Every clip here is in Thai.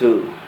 to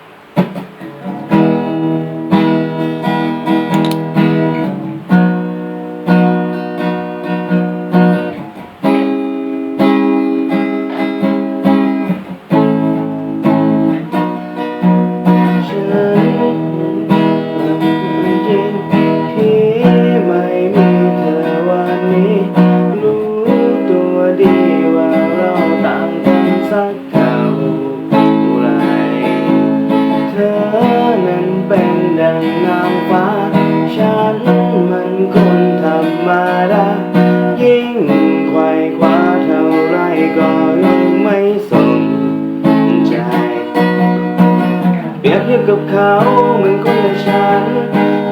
เปรียบเทียบกับเขาเหมือนคนและฉัน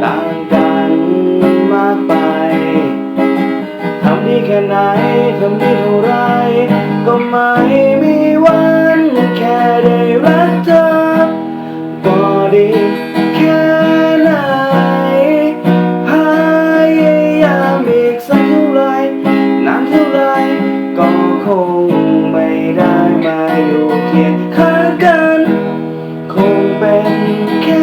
ต่างกันมากไปทำดีแค่ไหนทำดีเท่าไรก็ไม่ Can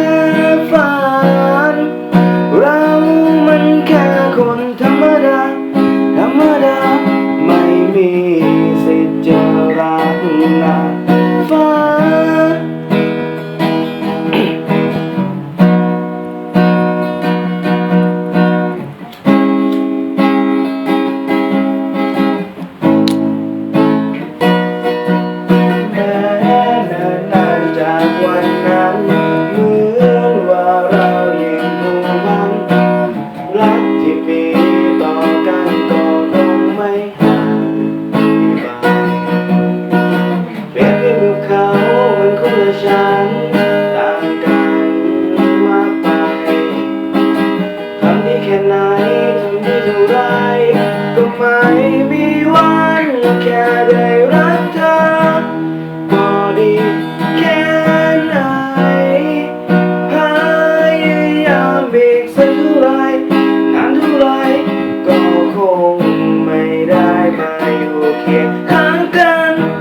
hanggang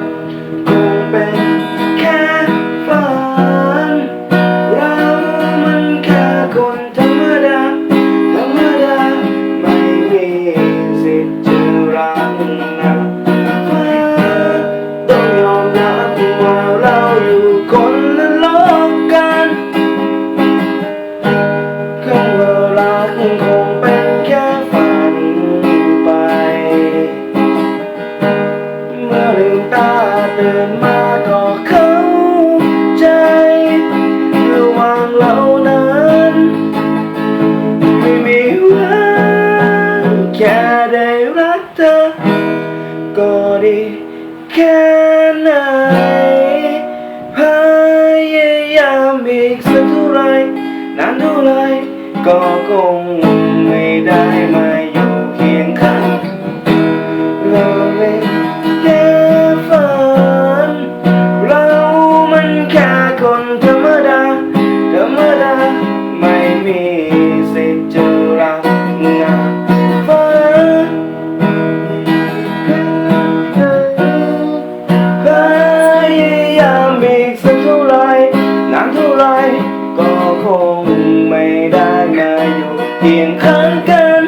ลืมตาตื่นมาก็เข้าใจระหว่างเรานั้น ไม่มีวันแค่ได้รักเธอ ก็ดีแค่ไหนพยายามอีกสักเท่าไรนานเท่าไรก็คงไม่ได้มาอยู่เคียงข้าง สักเท่าไรนานเท่าไรก็คงไม่ได้มาอยู่เพียงข้างกัน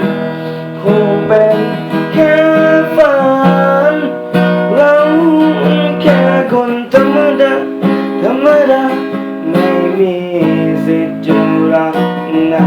คงเป็นแค่ฝันเราแค่คนธรรมดาธรรมดาไม่มีสิทธิ์จะรักนะ